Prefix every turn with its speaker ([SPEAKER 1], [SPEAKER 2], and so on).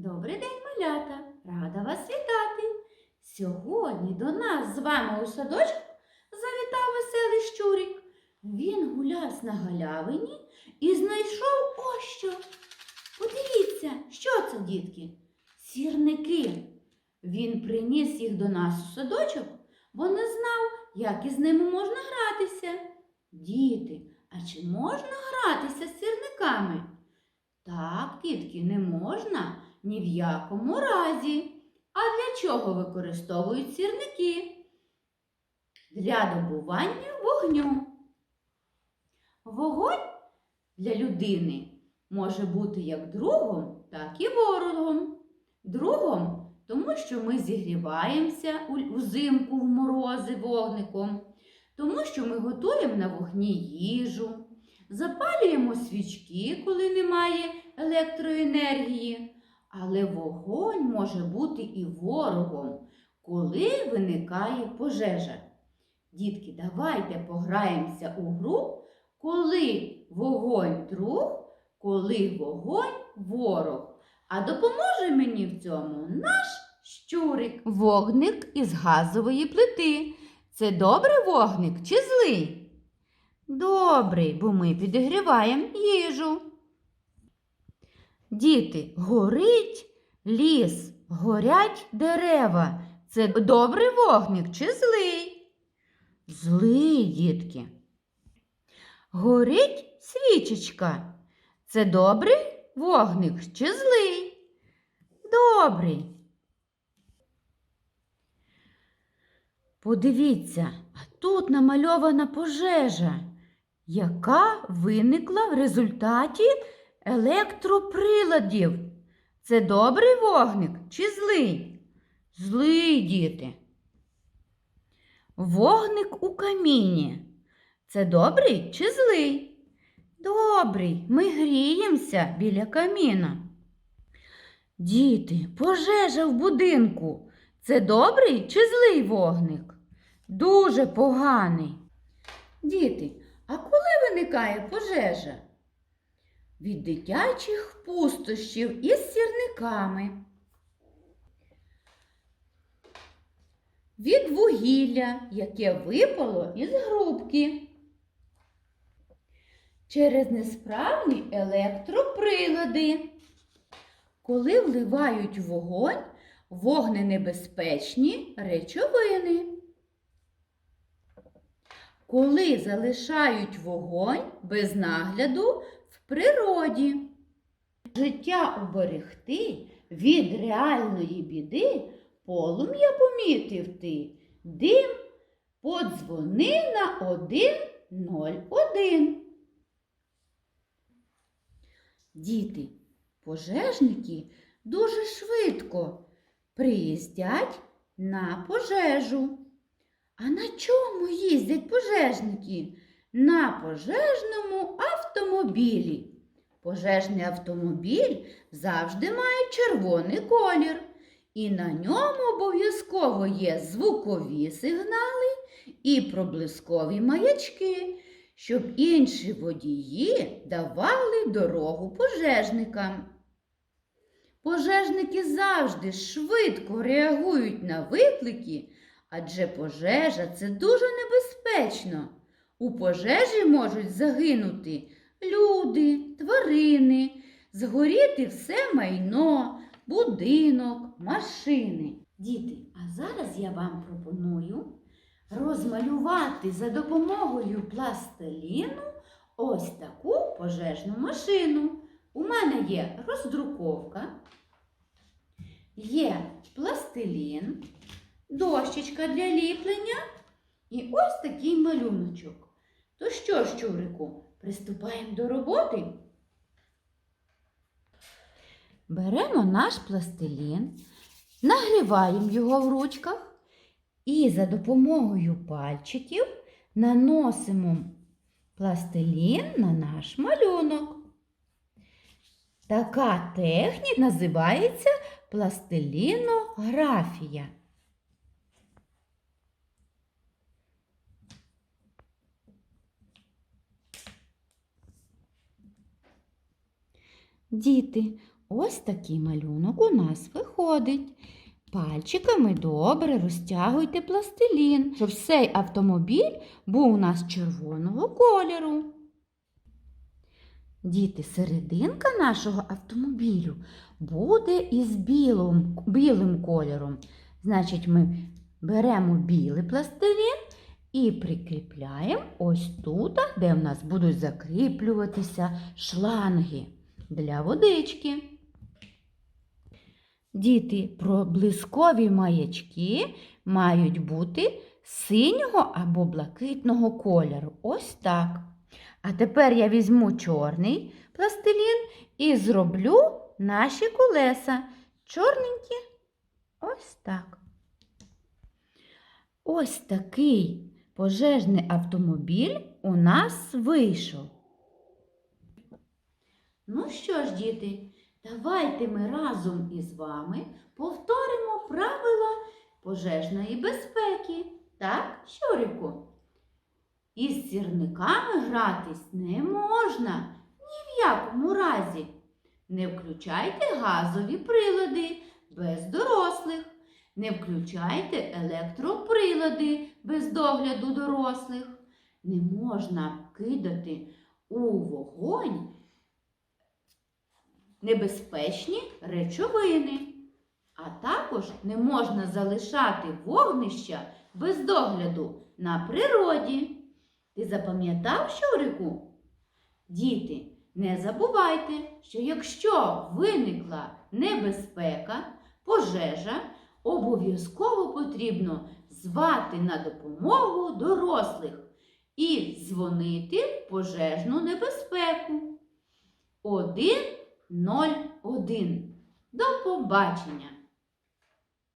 [SPEAKER 1] Добрий день, малята! Рада вас вітати! Сьогодні до нас з вами у садочок завітав веселий щурик. Він гуляв на галявині і знайшов ось що. Подивіться, що це, дітки? Сірники. Він приніс їх до нас у садочок, бо не знав, як із ними можна гратися. Діти, а чи можна гратися з сірниками? Так, дітки, не можна ні в якому разі. А для чого використовують сірники? Для добування вогню. Вогонь для людини може бути як другом, так і ворогом. Другом, тому що ми зігріваємося у- взимку в морози вогником, тому що ми готуємо на вогні їжу, запалюємо свічки, коли немає електроенергії. Але вогонь може бути і ворогом, коли виникає пожежа. Дітки, давайте пограємося у гру, коли вогонь друг, коли вогонь ворог. А допоможе мені в цьому наш щурик. Вогник із газової плити. Це добрий вогник чи злий? Добрий, бо ми підігріваємо їжу. Діти, горить ліс, горять дерева. Це добрий вогник чи злий? Злий, дітки. Горить свічечка. Це добрий вогник чи злий? Добрий. Подивіться, тут намальована пожежа, яка виникла в результаті електроприладів. Це добрий вогник чи злий? Злий, діти. Вогник у каміні. Це добрий чи злий? Добрий. Ми гріємося біля каміна. Діти, пожежа в будинку. Це добрий чи злий вогник? Дуже поганий. Діти, а коли виникає пожежа? Від дитячих пустощів із сірниками. Від вугілля, яке випало із грубки. Через несправні електроприлади. Коли вливають в вогонь вогненебезпечні речовини. Коли залишають вогонь без нагляду природі. Життя уберегти від реальної біди полум'я помітив ти. Дим подзвони на 101. Діти, пожежники дуже швидко приїздять на пожежу. А на чому їздять пожежники? На пожежному автомобілі. Пожежний автомобіль завжди має червоний колір, і на ньому обов'язково є звукові сигнали і проблискові маячки, щоб інші водії давали дорогу пожежникам. Пожежники завжди швидко реагують на виклики, адже пожежа це дуже небезпечно. У пожежі можуть загинути люди, тварини, згоріти все майно, будинок, машини. Діти, а зараз я вам пропоную розмалювати за допомогою пластиліну ось таку пожежну машину. У мене є роздруковка, є пластилін, дощечка для ліплення і ось такий малюночок. То що, щурику, приступаємо до роботи? Беремо наш пластилін, нагріваємо його в ручках і за допомогою пальчиків наносимо пластилін на наш малюнок. Така техніка називається пластилінографія. Діти, Ось такий малюнок у нас виходить. Пальчиками добре розтягуйте пластилін, щоб цей автомобіль був у нас червоного кольору. Діти, серединка нашого автомобілю буде із білим, білим кольором. Значить, ми беремо білий пластилін і прикріпляємо ось тут, де в нас будуть закріплюватися шланги для водички. Діти, проблискові маячки мають бути синього або блакитного кольору. Ось так. А тепер я візьму чорний пластилін і зроблю наші колеса. Чорненькі. Ось так. Ось такий пожежний автомобіль у нас вийшов. Ну що ж, діти, давайте ми разом із вами повторимо правила пожежної безпеки. Так, Щурику? Із сірниками гратись не можна ні в якому разі. Не включайте газові прилади без дорослих. Не включайте електроприлади без догляду дорослих. Не можна кидати у вогонь небезпечні речовини. А також не можна залишати вогнища без догляду на природі. Ти запам'ятав, Щурику? Діти, не забувайте, що якщо виникла небезпека, пожежа, обов'язково потрібно звати на допомогу дорослих і дзвонити в пожежну небезпеку. 101. До побачення!